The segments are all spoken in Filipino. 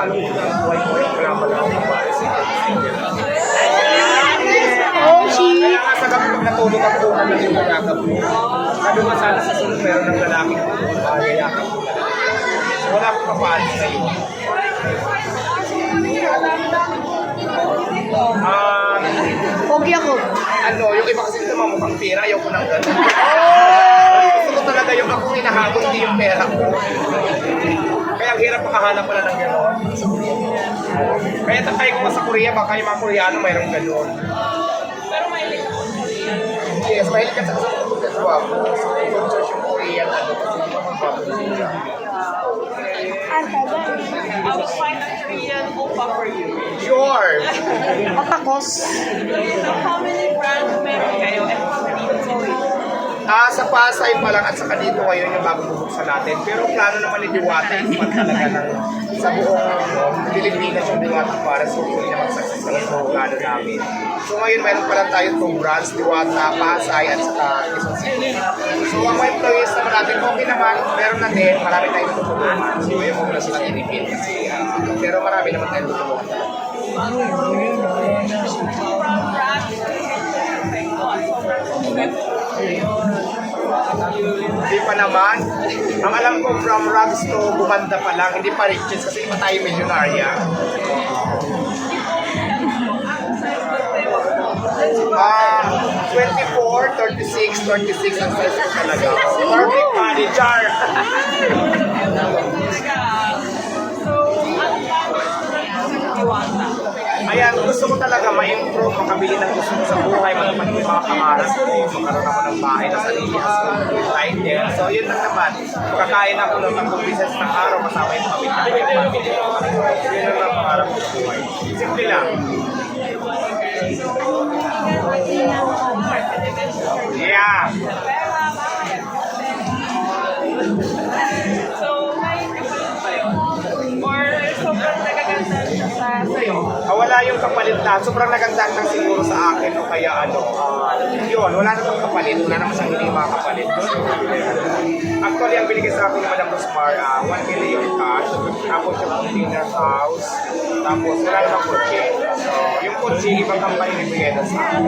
nakakalungkot ang buhay ko. Wala pala akong babae. Oh, she. Kaya sa gabi pag natulog ako, ano yung nagakap mo. Sabi ko sana sa sunod meron ng lalaki ko. Magayakap ko talaga. So wala akong papaalis sa iyo. Ah, Pogi ako. ano, yung iba kasi dito mukhang pera, ayaw ko ng gano'n. Ko talaga yung ako hinahabol, hindi yung pera ko. Kaya ang hirap makahanap pala ng gano'n. Kaya tatay ko sa Korea, baka yung mga Koreano mayroong gano'n. Yes, mahilig ka sa kasama ko sa guwapo. So, kung search yung Korean, ano, kasi hindi mo. I will find a Korean oppa for you. Sure! Patakos. So, how many brands meron kayo and how many sorry? Ah, sa Pasay pa lang at saka dito ngayon yung bago bubuksan natin. Pero plano naman ni Diwata is man talaga ng sa buong Pilipinas yung Diwata para sa hopefully na mag-success talaga yung plano namin. So ngayon meron pa lang tayo itong brands, Diwata, Pasay at saka Quezon City. So ang mga employees naman natin, okay naman, meron na din, marami tayong tutulungan. So yung muna silang inipin kasi ah, pero marami naman tayong tutulungan. From brands Hindi pa naman. Ang alam ko from rags to bumanda pa lang, hindi pa riches kasi iba tayo milyonarya. Ah, 24, 36, 36 ang size talaga. Perfect body jar. So, ano ba Diwata? Ayan, gusto ko talaga ma-improve, makabili ng gusto ko sa buhay, matupad yung mga pangarap ko, magkaroon ako ng bahay na sarili as there. So, yun lang naman. Kakain ako ng tatlong business ng araw, kasama yung pamilya ko, yung pamilya ko. Yun lang ang pangarap ko sa buhay. Simple lang. Yeah. Wala yung kapalit na. Sobrang nagandaan lang siguro sa akin. O kaya ano, ah, yun, wala namang kapalit. Wala naman siyang hindi mga kapalit. Actually, ang binigay sa akin ni Madam Rosmar, ah, 1 million cash. Tapos yung container house. Tapos wala namang kotse. So, yung kotse, ibang company nagbigay na sa akin.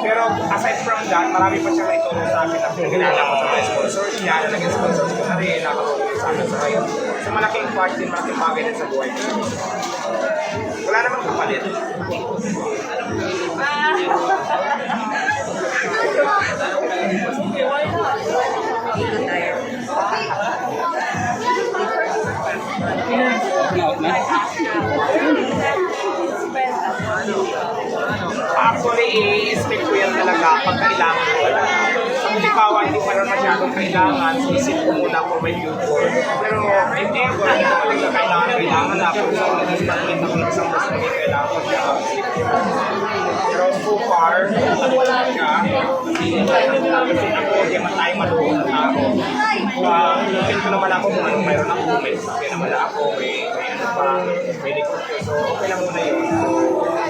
Pero aside from that, marami pa siyang naitulong sa akin na pinagkinala ko sa mga sponsors niya, na naging sponsors ko na rin, nakatulong sa akin sa ngayon. Sa malaking part din, malaking bagay din sa buhay ko. Wala namang kapalit. Ah! okay, why not? Actually, i-expect ko yan talaga pag kailangan ko. Sa halimbawa, hindi pa rin masyadong kailangan, isip ko muna for my future. Pero if ever, ko talaga kailangan, kailangan na. Pero sa mga statement ako ng isang mas naging kailangan siya. Pero so far, siya. Kasi kasi ako, hindi man tayo maluhong na. Uh, Feel ko naman ako kung ano mayroon ako, may sakyan naman ako, may, may ano pa, may negosyo. So, okay lang muna yun.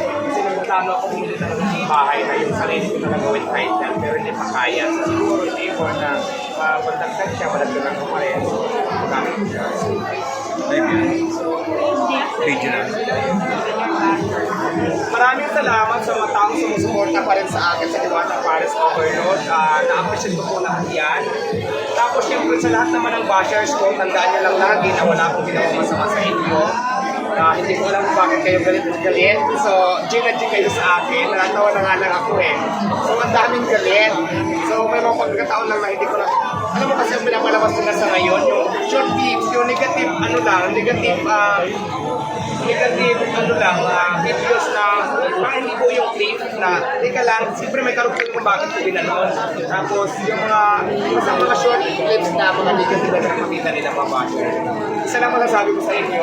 Nagplano ako bumili na ng bahay na yung sarili ko na gawin kahit yan, pero hindi pa kaya. So, siguro hindi ko na uh, pagdagdag siya, madagdagan ko pa rin. So, magkano ko siya. Regional. Maraming salamat sa mga taong sumusuporta pa rin sa akin sa Diwata Paris Overload. Uh, Na-appreciate ko po lahat yan. Tapos syempre sa lahat naman ng bashers ko, tandaan niyo lang lagi na wala akong ginawang masama sa inyo. Ah, hindi ko alam bakit kayo galit at galit. So, G na G kayo sa akin. Natawa na nga lang ako eh. So, ang daming galit. So, may mga pagkakataon lang na hindi ko na... Alam mo kasi ang pinapalabas nila sa ngayon, yung short clips, yung negative, ano lang, negative, ah, negative, ano lang, ah, videos na parang hindi po yung clip na, teka lang, siyempre may karugtong kung bakit ko ginanon. Tapos yung mga, sa mga short clips na mga negative na nakakita nila mga basher. Isa lang masasabi ko sa inyo,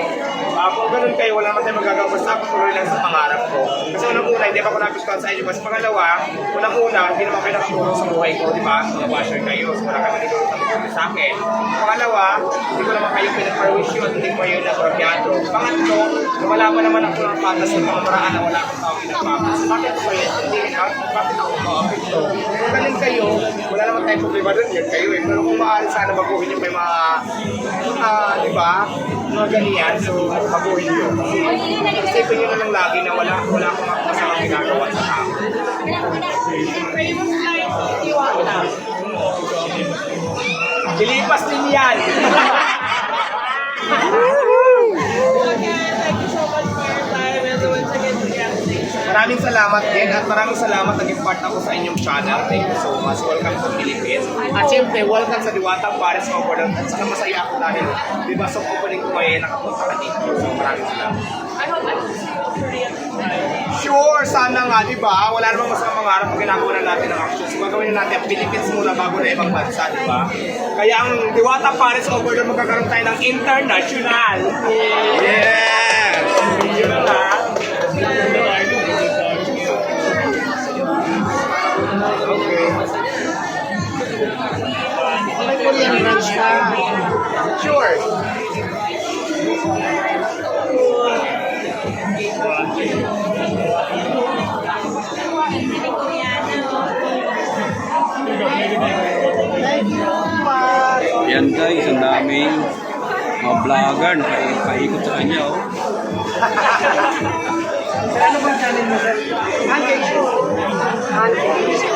ah, kung ganun kayo, wala naman tayo magagawa, basta ako tuloy lang sa pangarap ko. Kasi unang-una, hindi ako nagustuhan sa inyo. Kasi pangalawa, unang-una, hindi naman kayo nakatulong sa buhay ko, di ba? Mga basher kayo, so wala kami nilulong sa buhay sa akin. Pangalawa, hindi ko naman kayo pinag-permission, hindi ko kayo nagrabyado. Pangatlo, lumalaman naman ako ng patas sa pamamaraan na wala akong tao pinagpapas. Bakit ko kayo hindi na? Bakit ako ma-apekto? Kung galing kayo, wala naman tayong problema doon, yun kayo eh. Pero kung maaari sana baguhin yung may mga, ah, di ba? Mga ganyan. So, baguhin nyo. Isipin nyo na lang lagi na wala, wala akong masamang ginagawa sa tao. Dilipas din yan. Maraming salamat din at maraming salamat naging part ako sa inyong channel. Thank you so much. Welcome to Philippines. At syempre, welcome sa Diwatang Paris Overload. At saka masaya ako dahil di ba sa opening ko ngayon nakapunta ka dito. So maraming salamat. I hope I can see you Korean. Sure, sana nga, di ba? Wala namang masama mangarap pag ginagawa na natin ang actions. Gagawin na natin ang Philippines muna bago na ibang bansa, di ba? Kaya ang Diwata Paris Overload magkakaroon tayo ng international. Yes! Yun Yan guys, ang daming mga vlogger na pa- paikot sa kanya oh. Ano bang channel mo, sir? Pancake show. Pancake.